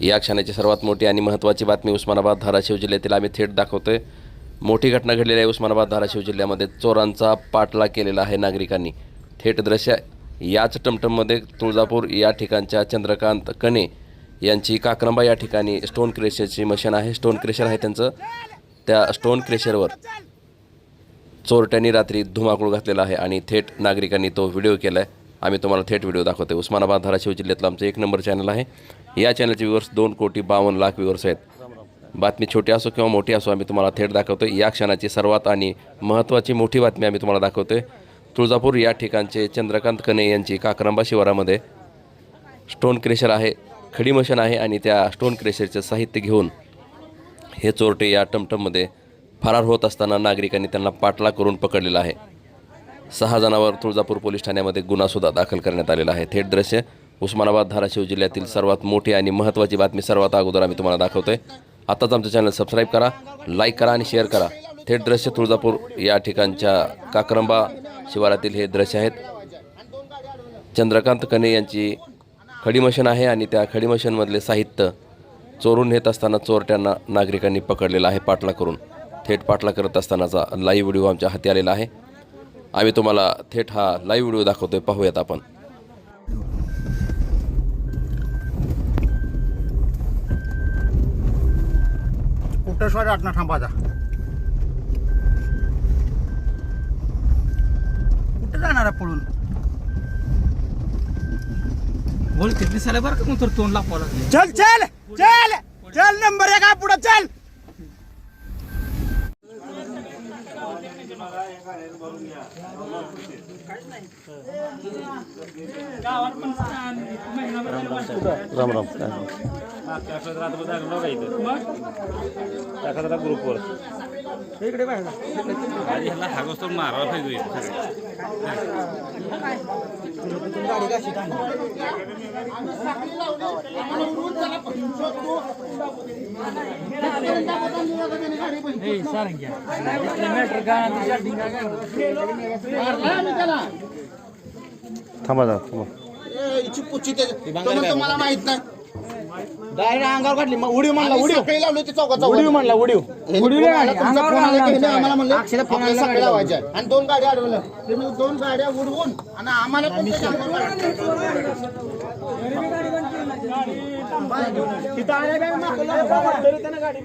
या क्षणाची सर्वात मोठी आणि महत्त्वाची बातमी उस्मानाबाद धाराशिव जिल्ह्यातील आम्ही थेट दाखवतोय. मोठी घटना घडलेली आहे उस्मानाबाद धाराशिव जिल्ह्यामध्ये. चोरांचा पाठलाग केलेला आहे नागरिकांनी. थेट दृश्य याच टमटममध्ये तुळजापूर या ठिकाणच्या चंद्रकांत कणे यांची काक्रंबा या ठिकाणी स्टोन क्रेशरची मशीन आहे. स्टोन क्रेशर आहे त्यांचं. त्या स्टोन क्रेशरवर चोरट्यांनी रात्री धुमाकूळ घातलेला आहे आणि थेट नागरिकांनी तो व्हिडिओ केला आहे आम्ही तुम्हाला थेट व्हिडिओ दाखवतो उस्मानाबाद धाराशिव जिल्ह्यातलं आमचं एक नंबर चॅनल आहे. या चॅनलचे व्ह्यूवर्स दोन कोटी बावन्न लाख व्ह्यूवर्स आहेत. बातमी छोटी असो किंवा मोठी असो आम्ही तुम्हाला थेट दाखवतो या क्षणाची सर्वात आणि महत्त्वाची मोठी बातमी आम्ही तुम्हाला दाखवतोय. तुळजापूर या ठिकाणचे चंद्रकांत कने यांची काक्रंबा शिवारामध्ये स्टोन क्रेशर आहे खडी मशीन आहे आणि त्या स्टोन क्रेशरचं साहित्य घेऊन हे चोरटे या टमटममध्ये फरार होत असताना नागरिकांनी त्यांना पाठलाग करून पकडलेला आहे. सहा जणांवर तुळजापूर पोलीस ठाण्यामध्ये गुन्हासुद्धा दाखल करण्यात आलेला आहे. थेट दृश्य उस्मानाबाद धाराशिव जिल्ह्यातील सर्वात मोठी आणि महत्त्वाची बातमी सर्वात अगोदर आम्ही तुम्हाला दाखवतोय. आताच आमचं चॅनल सबस्क्राईब करा लाईक करा आणि शेअर करा. थेट दृश्य तुळजापूर या ठिकाणच्या काक्रंबा शिवारातील हे दृश्य आहेत. चंद्रकांत कने यांची खडी मशीन आहे आणि त्या खडी मशीनमधले साहित्य चोरून नेत असताना चोरट्यांना नागरिकांनी पकडलेला आहे पाठला करून थेट पाठला करत असतानाचा लाईव्ह व्हिडिओ आमच्या हाती आलेला आहे. आम्ही तुम्हाला थेट हा लाईव्ह व्हिडिओ दाखवतोय. पाहूयात आपण. कुठेश्वर थांबाचा कुठे जाणार आहे पळून? बोल किती साले बरं का मग तर तोंड लापावं लागले? चल चल चल चल नंबर एक पुढे चल. राम राम ग्रुपवर. इकडे आधी ह्याला हागोस्तोर मारायला पाहिजे गाडी कशी मॅटर काय थांबा जा थांबा तुम्हाला माहीत नाही. डायरेक्ट अंगावर काढली. मग उडीव म्हणला उडीव. लावली होती चौकाचा उडीव म्हणला उडीव. उडीव आम्हाला म्हणले आपल्या सकाळी लावायच्या आणि दोन गाड्या अडवल्या तुम्ही दोन गाड्या उडवून आणि आम्हाला पण त्याच्या अंगावर तिथं आल्या बॅग मागं तरी त्यानं गाडी